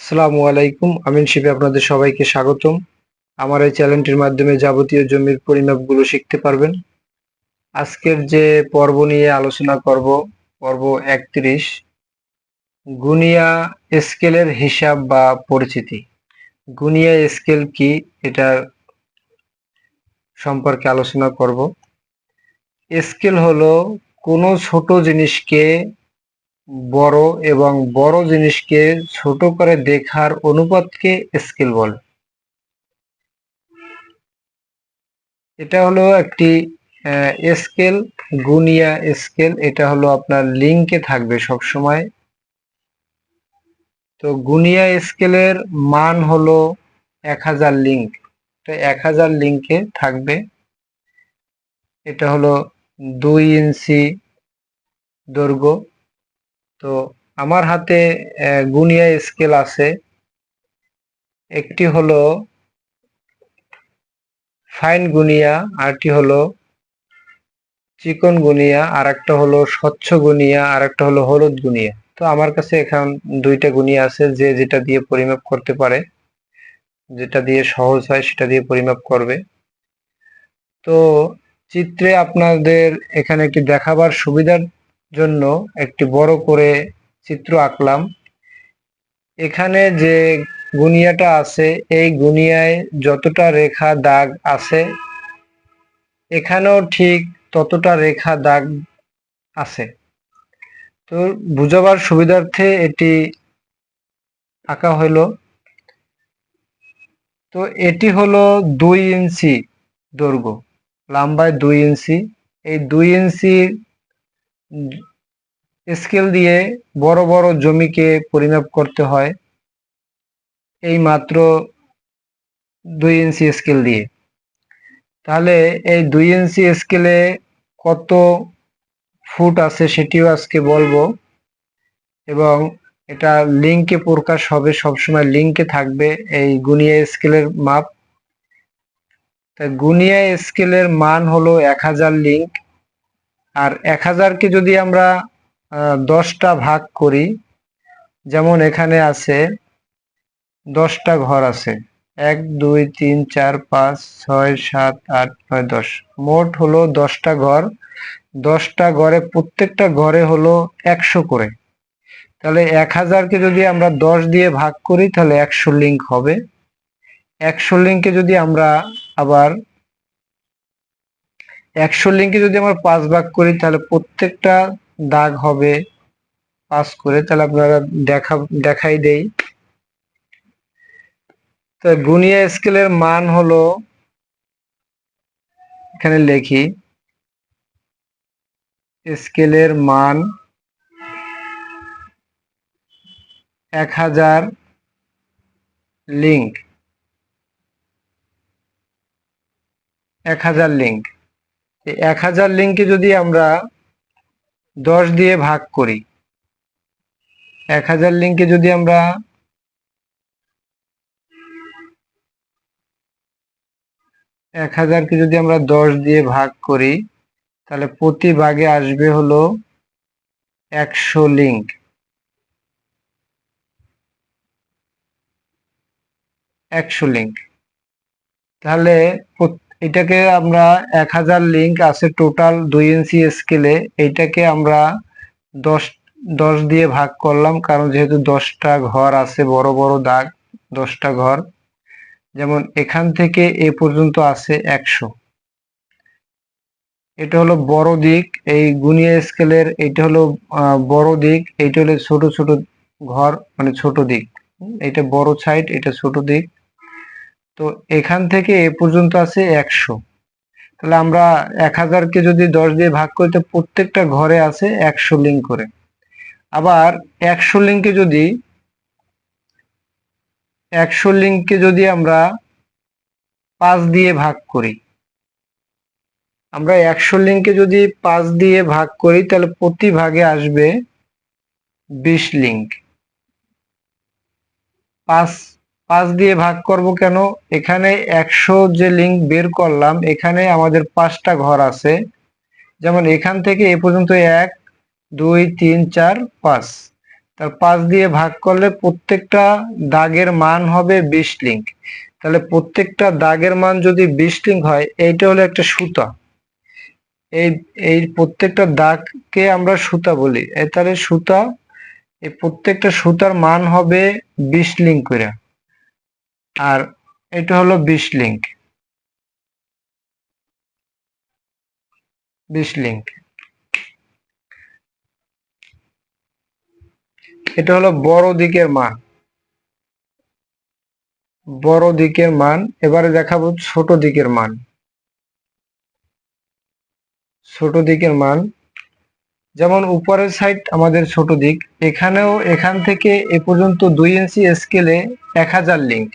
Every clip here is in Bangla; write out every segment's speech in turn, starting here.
আসসালামু আলাইকুম, আমিন শিবে আপনাদের সবাইকে স্বাগতম। আমার এই চ্যানেলটির মাধ্যমে যাবতীয় জমির পরিমাপগুলো শিখতে পারবেন। আজকের যে পর্ব নিয়ে আলোচনা করব, পর্ব একত্রিশ, গুনিয়া স্কেলের হিসাব বা পরিচিতি। গুনিয়া স্কেল কি, এটা সম্পর্কে আলোচনা করব। স্কেল হলো কোনো ছোট জিনিসকে বড় এবং বড় জিনিসকে ছোট করে দেখার অনুপাতকে স্কেল বলে। এটা হলো একটি স্কেল গুনিয়া স্কেল এটা হলো আপনার লিঙ্কে থাকবে সব সময় তো গুনিয়া স্কেলের মান হলো এক হাজার লিঙ্ক তো এক হাজার লিঙ্কে থাকবে। এটা হলো দুই ইঞ্চি দৈর্ঘ্য। তো আমার হাতে গুনিয়া স্কেল আছে। একটি হলো ফাইন গুনিয়া আরটি হলো চিকন গুনিয়া আর একটা হলো স্বচ্ছ গুনিয়া আর একটা হলো হলুদ গুনিয়া। তো আমার কাছে এখন দুইটা গুনিয়া আছে, যে যেটা দিয়ে পরিমাপ করতে পারে, যেটা দিয়ে সহজ হয়, সেটা দিয়ে পরিমাপ করবে। তো চিত্রে আপনাদের এখানে একটি দেখাবার সুবিধার জন্য একটি বড় করে চিত্র আঁকলাম। এখানে যে গুনিয়াটা আছে, এই গুনিয়ায় যতটা রেখা দাগ আছে, এখানেও ঠিক ততটা রেখা দাগ আছে। তো বুঝাবার সুবিধার্থে এটি আঁকা হইল তো এটি হলো দুই ইঞ্চি দৈর্ঘ্য, লম্বায় দুই ইঞ্চি। এই দুই ইঞ্চি স্কেল দিয়ে বড় বড় জমিকে পরিমাপ করতে হয় এই মাত্র দুই ইঞ্চি স্কেল দিয়ে। তাহলে এই দুই ইঞ্চি স্কেলে কত ফুট আছে সেটিও আজকে বলব এবং এটা লিঙ্কে প্রকাশ হবে, সবসময় লিঙ্কে থাকবে এই গুনিয়া স্কেলের মাপ। তাই গুনিয়া স্কেলের মান হলো এক হাজার লিঙ্ক আর এক হাজারকে যদি আমরা দশটা ভাগ করি, যেমন এখানে আছে, দশটা ঘর আছে। এক, দুই, তিন, চার, পাঁচ, ছয়, সাত, আট, নয়, দশ। মোট হলো দশটা ঘর। দশটা ঘরে প্রত্যেকটা ঘরে হলো একশো করে। তাহলে এক হাজারকে যদি আমরা দশ দিয়ে ভাগ করি, তাহলে একশো লিঙ্ক হবে। একশো লিঙ্কে যদি আমরা আবার একশো লিঙ্কে যদি আমরা পাঁচ ভাগ করি, তাহলে প্রত্যেকটা দাগ হবে পাস করে। তাহলে আপনারা দেখা, দেখাই দেই। তো গুনিয়া স্কেলের মান হলো, এখানে লেখি, স্কেলের মান এক হাজার লিঙ্ক। এক হাজার লিঙ্ক। এক হাজার লিঙ্কে যদি আমরা দশ দিয়ে ভাগ করি, এক হাজার লিঙ্কে যদি আমরা এক হাজারকে যদি আমরা দশ দিয়ে ভাগ করি, তাহলে প্রতি ভাগে আসবে হলো একশো লিঙ্ক একশো লিঙ্ক তাহলে এটাকে আমরা এক হাজার লিঙ্ক আছে টোটাল দুই ইঞ্চি স্কেলে এইটাকে আমরা দশ দশ দিয়ে ভাগ করলাম, কারণ যেহেতু দশটা ঘর আছে, বড় বড় দাগ, দশটা ঘর। যেমন এখান থেকে এ পর্যন্ত আছে একশো। এটা হলো বড় দিক, এই গুনিয়া স্কেলের এটা হলো বড় দিক এইটা হলো ছোট ছোট ঘর মানে ছোট দিক। এটা বড় সাইড এটা ছোট দিক। তো এখান থেকে এ পর্যন্ত আছে একশো। তাহলে আমরা এক হাজারকে যদি দশ দিয়ে ভাগ করতে প্রত্যেকটা ঘরে আছে একশো লিঙ্ক করে। আবার একশো লিঙ্কে যদি, একশো লিঙ্ককে যদি আমরা পাঁচ দিয়ে ভাগ করি, আমরা একশো লিঙ্কে যদি পাঁচ দিয়ে ভাগ করি, তাহলে প্রতি ভাগে আসবে বিশ লিঙ্ক পাঁচ পাঁচ দিয়ে ভাগ করব কেন? এখানে একশো যে লিঙ্ক বের করলাম, এখানে আমাদের পাঁচটা ঘর আছে। যেমন এখান থেকে এ পর্যন্ত এক, দুই, তিন, চার, পাঁচ। তার পাঁচ দিয়ে ভাগ করলে প্রত্যেকটা দাগের মান হবে বিশ লিঙ্ক তাহলে প্রত্যেকটা দাগের মান যদি বিশ লিঙ্ক হয়, এইটা হলো একটা সুতা। এই এই প্রত্যেকটা দাগকে আমরা সুতা বলি। এই তাহলে সুতা, এই প্রত্যেকটা সুতার মান হবে বিশ লিঙ্ক করে। আর এটা হলো বিশ লিঙ্ক বিশ লিঙ্ক এটা হলো বড় দিকের মান। বড় দিকের মান, এবারে দেখাবো ছোট দিকের মান। ছোট দিকের মান, যেমন উপরের সাইড আমাদের ছোট দিক, এখানেও এখান থেকে এ পর্যন্ত দুই ইঞ্চি স্কেলে এক হাজার লিঙ্ক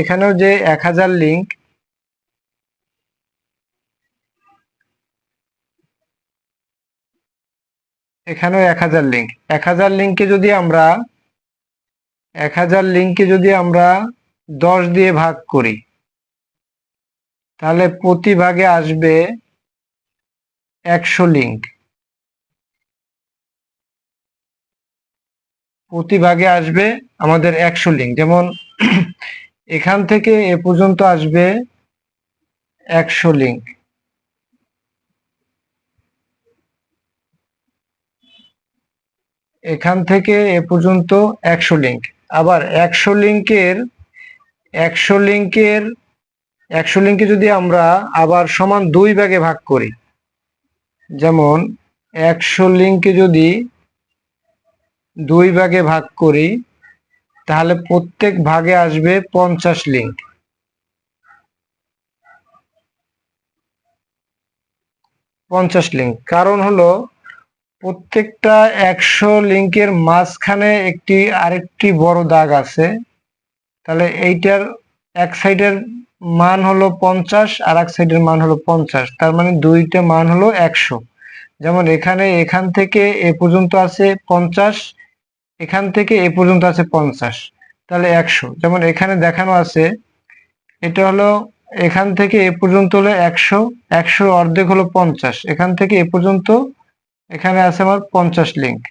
এখানেও যে এক হাজার লিঙ্ক এখানেও এক হাজার লিঙ্ক এক হাজার লিঙ্কে যদি আমরা, এক হাজার লিঙ্কে যদি আমরা দশ দিয়ে ভাগ করি, তাহলে প্রতি ভাগে আসবে একশো লিঙ্ক প্রতি ভাগে আসবে আমাদের একশো লিঙ্ক যেমন এখান থেকে এ পর্যন্ত আসবে একশো লিঙ্ক এখান থেকে এ পর্যন্ত একশো লিঙ্ক আবার একশো লিঙ্কের একশো লিঙ্কের একশো লিঙ্কে যদি আমরা আবার সমান দুই ভাগে ভাগ করি, যেমন একশো লিঙ্কে যদি দুই ভাগে ভাগ করি তাহলে প্রত্যেক ভাগে আসবে পঞ্চাশ লিঙ্ক পঞ্চাশ লিঙ্ক কারণ হলো, প্রত্যেকটা একশো লিঙ্কের মাঝখানে একটি আরেকটি বড় দাগ আছে। তাহলে এইটার এক সাইডের মান হলো পঞ্চাশ, আর এক সাইডের মান হলো পঞ্চাশ। তার মানে দুইটা মান হলো একশো। যেমন এখানে এখান থেকে এ পর্যন্ত আছে পঞ্চাশ এখান থেকে এ পর্যন্ত আছে পঞ্চাশ। তাহলে একশো। যেমন এখানে দেখানো আছে, এটা হলো এখান থেকে এ পর্যন্ত হলো একশো একশো অর্ধেক হলো পঞ্চাশ। এখান থেকে এ পর্যন্ত এখানে আছে আমার পঞ্চাশ লিঙ্ক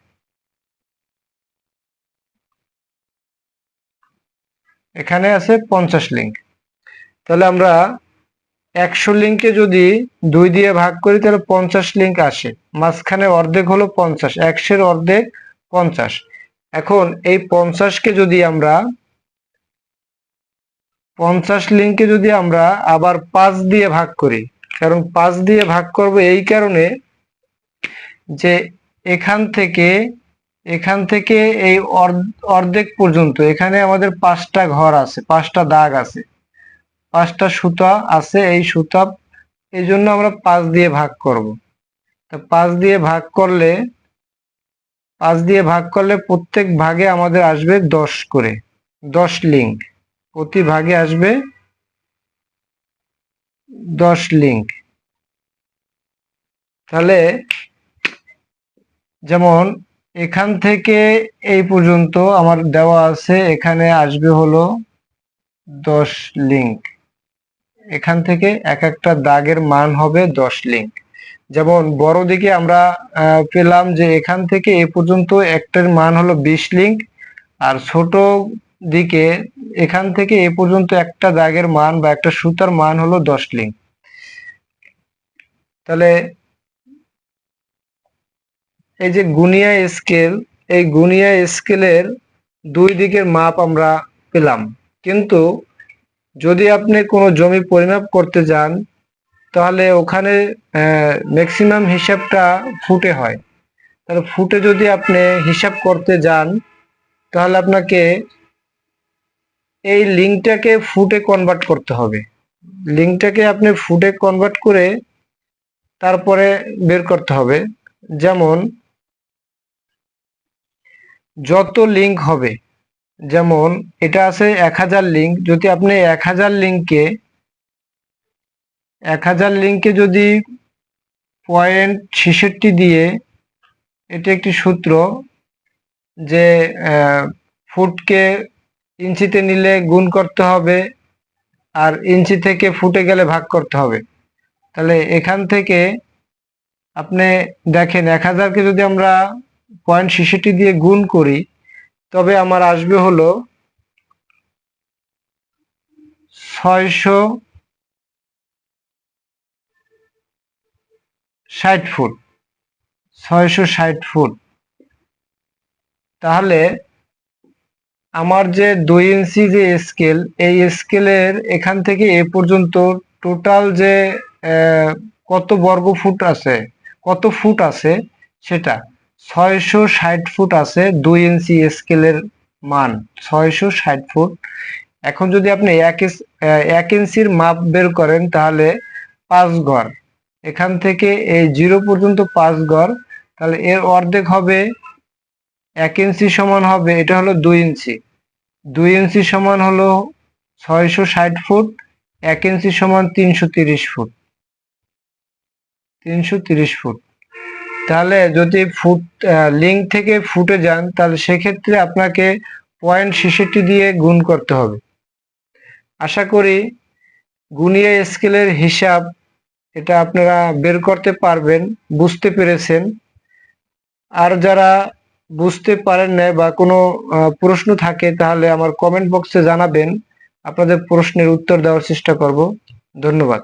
এখানে আছে পঞ্চাশ লিঙ্ক তাহলে আমরা একশো লিঙ্কে যদি দুই দিয়ে ভাগ করি, তাহলে পঞ্চাশ লিঙ্ক আসে। মাঝখানে অর্ধেক হলো পঞ্চাশ, একশের অর্ধেক পঞ্চাশ। এখন এই পঞ্চাশকে যদি আমরা, পঞ্চাশ লিঙ্কে যদি আমরা আবার পাঁচ দিয়ে ভাগ করি, কারণ পাঁচ দিয়ে ভাগ করব এই কারণে যে এখান থেকে এখান থেকে এই অর্ধেক পর্যন্ত, এখানে আমাদের পাঁচটা ঘর আছে, পাঁচটা দাগ আছে, পাঁচটা সুতা আছে, এই সুতা, এই জন্য আমরা পাঁচ দিয়ে ভাগ করব। তা পাঁচ দিয়ে ভাগ করলে পাঁচ দিয়ে ভাগ করলে প্রত্যেক ভাগে আমাদের আসবে দশ করে। দশ লিঙ্ক প্রতি ভাগে আসবে দশ লিঙ্ক তাহলে যেমন এখান থেকে এই পর্যন্ত আমার দেওয়া আছে, এখানে আসবে হলো দশ লিঙ্ক এখান থেকে এক একটা দাগের মান হবে দশ লিঙ্ক যেমন বড় দিকে আমরা পেলাম যে এখান থেকে এ পর্যন্ত একটার মান হলো বিশ লিঙ্ক আর ছোট দিকে এখান থেকে এ পর্যন্ত একটা দাগের মান বা একটা সুতার মান হলো দশ লিঙ্ক তাহলে এই যে গুনিয়া স্কেল এই গুনিয়া স্কেলের দুই দিকের মাপ আমরা পেলাম। কিন্তু যদি আপনি কোনো জমি পরিমাপ করতে যান তাহলে ওখানে ম্যাক্সিমাম হিসাবটা ফুটে হয়। তাহলে ফুটে যদি আপনি হিসাব করতে যান, তাহলে আপনাকে এই লিঙ্কটাকে ফুটে কনভার্ট করতে হবে। লিঙ্কটাকে আপনি ফুটে কনভার্ট করে তারপরে বের করতে হবে। যেমন, যত লিঙ্ক হবে, যেমন এটা আছে এক হাজার লিঙ্ক যদি আপনি এক হাজার লিঙ্কে এক হাজার লিঙ্কে যদি পয়েন্ট ছেষট্টি দিয়ে, এটা একটি সূত্র যে ফুটকে ইঞ্চিতে নিলে গুণ করতে হবে আর ইঞ্চি থেকে ফুটে গেলে ভাগ করতে হবে। তাহলে এখান থেকে আপনি দেখেন এক হাজারকে যদি আমরা পয়েন্ট ছেষট্টি দিয়ে গুণ করি, তবে আমার আসবে হলো ছয়শো ষাট ফুট, ছয়শো ষাট ফুট। তাহলে আমার যে দুই ইঞ্চি যে স্কেল এই স্কেলের এখান থেকে এ পর্যন্ত টোটাল যে কত বর্গ ফুট আছে, কত ফুট আছে সেটা ছয়শো ষাট ফুট আছে দুই ইঞ্চি স্কেলের মান, ছয়শো ষাট ফুট। এখন যদি আপনি এক এক ইঞ্চির মাপ বের করেন তাহলে পাঁচ ঘর। এখান থেকে এই জিরো পর্যন্ত পাঁচ ঘর তাহলে এর অর্ধেক হবে এক ইঞ্চি সমান হবে, এটা হলো দুই ইঞ্চি। দুই ইঞ্চি সমান হলো ছয়শো ষাট ফুট, এক ইঞ্চি সমান তিনশো তিরিশ ফুট। তিনশো তিরিশ ফুট। তাহলে যদি ফুট লিঙ্ক থেকে ফুটে যান, তাহলে সেক্ষেত্রে আপনাকে পয়েন্ট ছেষট্টি দিয়ে গুণ করতে হবে। আশা করি গুণিয়ে স্কেলের হিসাব এটা আপনারা বের করতে পারবেন, বুঝতে পেরেছেন। আর যারা বুঝতে পারেন না বা কোনো প্রশ্ন থাকে তাহলে আমার কমেন্ট বক্সে জানাবেন। আপনাদের প্রশ্নের উত্তর দেওয়ার চেষ্টা করব। ধন্যবাদ।